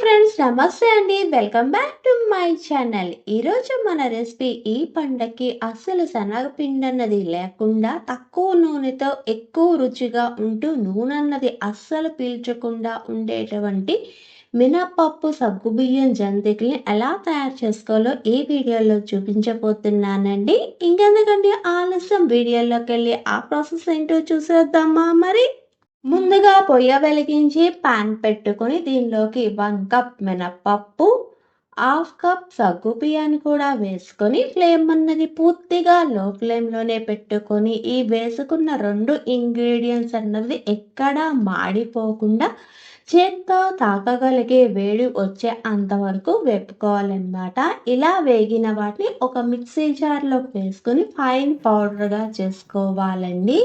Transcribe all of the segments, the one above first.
Friends నమస్తే అండి. Welcome back to my channel ఈరోజు మన రెసిపీ ఈ పండక్కి అస్సలు శనగపిండి అన్నది లేకుండా తక్కువ నూనెతో ఎక్కువ రుచిగా ఉంటూ నూనె అన్నది అస్సలు పీల్చకుండా ఉండేటువంటి మినపప్పు సగ్గుబియ్యం జంతికల్ని ఎలా తయారు చేసుకోవాలో ఈ వీడియోలో చూపించబోతున్నానండి. ఇంకెందుకండి ఆలస్యం. వీడియోలోకి వెళ్ళి ఆ ప్రాసెస్ ఏంటో చూసేద్దామా మరి? ముందుగా పొయ్య వెలిగించి పాన్ పెట్టుకొని దీనిలోకి వన్ కప్ మినప్పప్పు హాఫ్ కప్ సగ్గు బియ్యాన్ని కూడా వేసుకొని ఫ్లేమ్ అన్నది పూర్తిగా లో ఫ్లేమ్లోనే పెట్టుకొని ఈ వేసుకున్న రెండు ఇంగ్రీడియంట్స్ అన్నది ఎక్కడా మాడిపోకుండా చేత్తో తాకగలిగే వేడి వచ్చే అంతవరకు వేపుకోవాలన్నమాట. ఇలా వేగిన వాటిని ఒక మిక్సీ జార్లోకి వేసుకొని ఫైన్ పౌడర్గా చేసుకోవాలండి.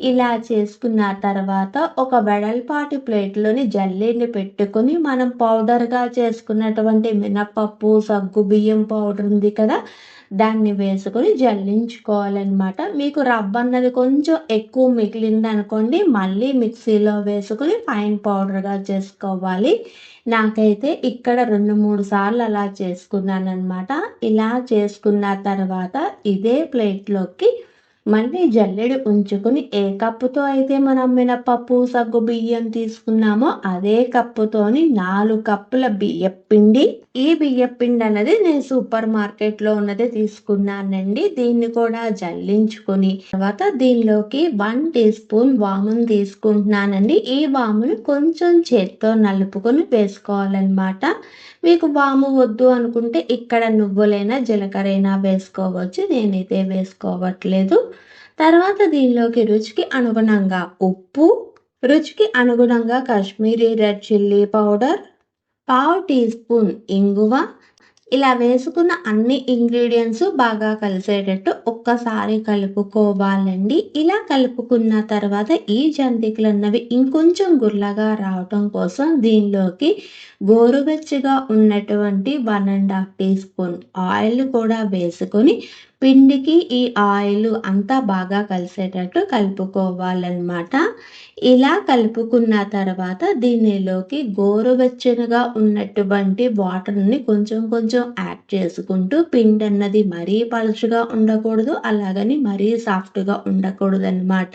ఇలా చేసుకున్న తర్వాత ఒక వెడల్పాటి ప్లేట్లోని జల్లీని పెట్టుకొని మనం పౌడర్గా చేసుకున్నటువంటి మినపప్పు సగ్గు బియ్యం పౌడర్ ఉంది కదా దాన్ని వేసుకొని జల్లించుకోవాలన్నమాట. మీకు రబ్బ అన్నది కొంచెం ఎక్కువ మిగిలింది అనుకోండి మళ్ళీ మిక్సీలో వేసుకొని ఫైన్ పౌడర్గా చేసుకోవాలి. నాకైతే ఇక్కడ రెండు మూడు సార్లు అలా చేసుకున్నాను అనమాట ఇలా చేసుకున్న తర్వాత ఇదే ప్లేట్లోకి మళ్ళీ జల్లెడు ఉంచుకుని ఏ కప్పుతో అయితే మనం మినపప్పు సగ్గు బియ్యం తీసుకున్నామో అదే కప్పుతోని నాలుగు కప్పుల బియ్య పిండి. ఈ బియ్య పిండి అన్నది నేను సూపర్ మార్కెట్లో ఉన్నది తీసుకున్నానండి. దీన్ని కూడా జల్లించుకొని తర్వాత దీనిలోకి వన్ టీ స్పూన్ వామును తీసుకుంటున్నానండి. ఈ వామును కొంచెం చేత్తో నలుపుకొని వేసుకోవాలన్నమాట. మీకు వాము వద్దు అనుకుంటే ఇక్కడ నువ్వులైనా జీలకర్ర వేసుకోవచ్చు. నేనైతే వేసుకోవట్లేదు. తర్వాత దీనిలోకి రుచికి అనుగుణంగా ఉప్పు రుచికి అనుగుణంగా కాశ్మీరీ రెడ్ చిల్లీ పౌడర్ పావు టీ స్పూన్ ఇంగువ. ఇలా వేసుకున్న అన్ని ఇంగ్రీడియంట్స్ బాగా కలిసేటట్టు ఒక్కసారి కలుపుకోవాలండి. ఇలా కలుపుకున్న తర్వాత ఈ జంతికలు అన్నవి ఇంకొంచెం గుర్లగా రావటం కోసం దీనిలోకి గోరువెచ్చగా ఉన్నటువంటి one and half teaspoon oil కూడా వేసుకొని పిండికి ఈ ఆయిల్ అంతా బాగా కలిసేటట్టు కలుపుకోవాలన్నమాట. ఇలా కలుపుకున్న తర్వాత దీనిలోకి గోరువెచ్చనగా ఉన్నటువంటి వాటర్ని కొంచెం కొంచెం యాడ్ చేసుకుంటూ పిండి అన్నది మరీ పలుచుగా ఉండకూడదు అలాగని మరీ సాఫ్ట్గా ఉండకూడదు అనమాట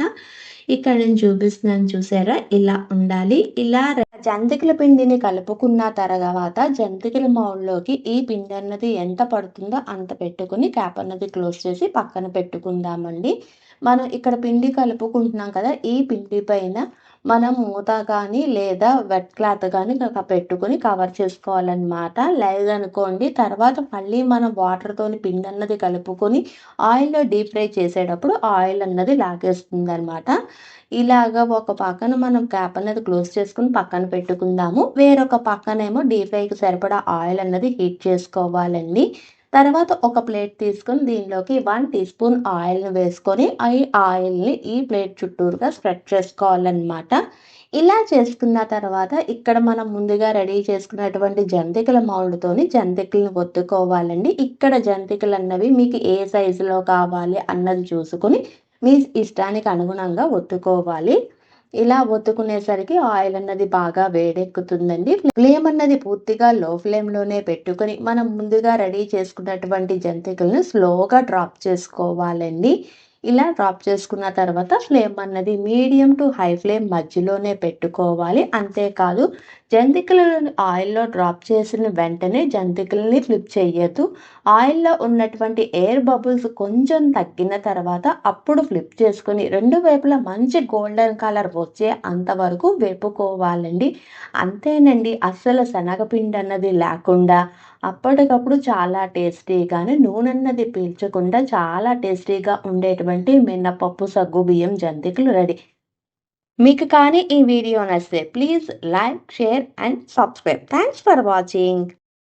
ఇక్కడ నేను చూపిస్తున్నాను చూసారా? ఇలా ఉండాలి. ఇలా జంతికల పిండిని కలుపుకున్న తర్వాత జంతికల మౌల్లోకి ఈ పిండి అన్నది ఎంత పడుతుందో అంత పెట్టుకుని క్యాప్ అన్నది క్లోజ్ చేసి పక్కన పెట్టుకుందామండి. మనం ఇక్కడ పిండి కలుపుకుంటున్నాం కదా ఈ పిండి పైన మనం మూత కానీ లేదా వెట్ క్లాత్ కానీ పెట్టుకుని కవర్ చేసుకోవాలన్నమాట. లేదనుకోండి తర్వాత మళ్ళీ మనం వాటర్తో పిండి అన్నది కలుపుకొని ఆయిల్లో డీప్ ఫ్రై చేసేటప్పుడు ఆయిల్ అన్నది లాగేస్తుంది అనమాట ఇలాగ ఒక పక్కన మనం క్యాప్ అనేది క్లోజ్ చేసుకుని పక్కన పెట్టుకుందాము. వేరొక పక్కనేమో డీప్ ఫ్రైకి సరిపడా ఆయిల్ అన్నది హీట్ చేసుకోవాలండి. తర్వాత ఒక ప్లేట్ తీసుకొని దీనిలోకి వన్ టీ స్పూన్ ఆయిల్ని వేసుకొని ఈ ఆయిల్ని ఈ ప్లేట్ చుట్టూరుగా స్ప్రెడ్ చేసుకోవాలన్నమాట. ఇలా చేసుకున్న తర్వాత ఇక్కడ మనం ముందుగా రెడీ చేసుకున్నటువంటి జంతికల మౌల్డ్తోని జంతికలను ఒత్తుకోవాలండి. ఇక్కడ జంతికలు అన్నవి మీకు ఏ సైజులో కావాలి అన్నది చూసుకొని మీ ఇష్టానికి అనుగుణంగా ఒత్తుకోవాలి. ఇలా ఒత్తుకునేసరికి ఆయిల్ అన్నది బాగా వేడెక్కుతుందండి. ఫ్లేమ్ అన్నది పూర్తిగా లో ఫ్లేమ్లోనే పెట్టుకుని మనం ముందుగా రెడీ చేసుకున్నటువంటి జంతికలను స్లోగా డ్రాప్ చేసుకోవాలండి. ఇలా డ్రాప్ చేసుకున్న తర్వాత ఫ్లేమ్ అన్నది మీడియం టు హై ఫ్లేమ్ మధ్యలోనే పెట్టుకోవాలి. అంతేకాదు జంతికలను ఆయిల్లో డ్రాప్ చేసిన వెంటనే జంతికలని ఫ్లిప్ చేయొద్దు. ఆయిల్లో ఉన్నటువంటి ఎయిర్ బబుల్స్ కొంచెం తగ్గిన తర్వాత అప్పుడు ఫ్లిప్ చేసుకుని రెండు వైపులా మంచి గోల్డెన్ కలర్ వచ్చే అంతవరకు వేపుకోవాలండి. అంతేనండి అస్సలు శనగపిండి అన్నది లేకుండా అప్పటికప్పుడు చాలా టేస్టీగానే నూనె అన్నది పీల్చకుండా చాలా టేస్టీగా ఉండేటువంటి మినపప్పు సగ్గు బియ్యం జంతికలు రెడీ. మీకు కానీ ఈ వీడియో నచ్చితే please like share and subscribe. Thanks for watching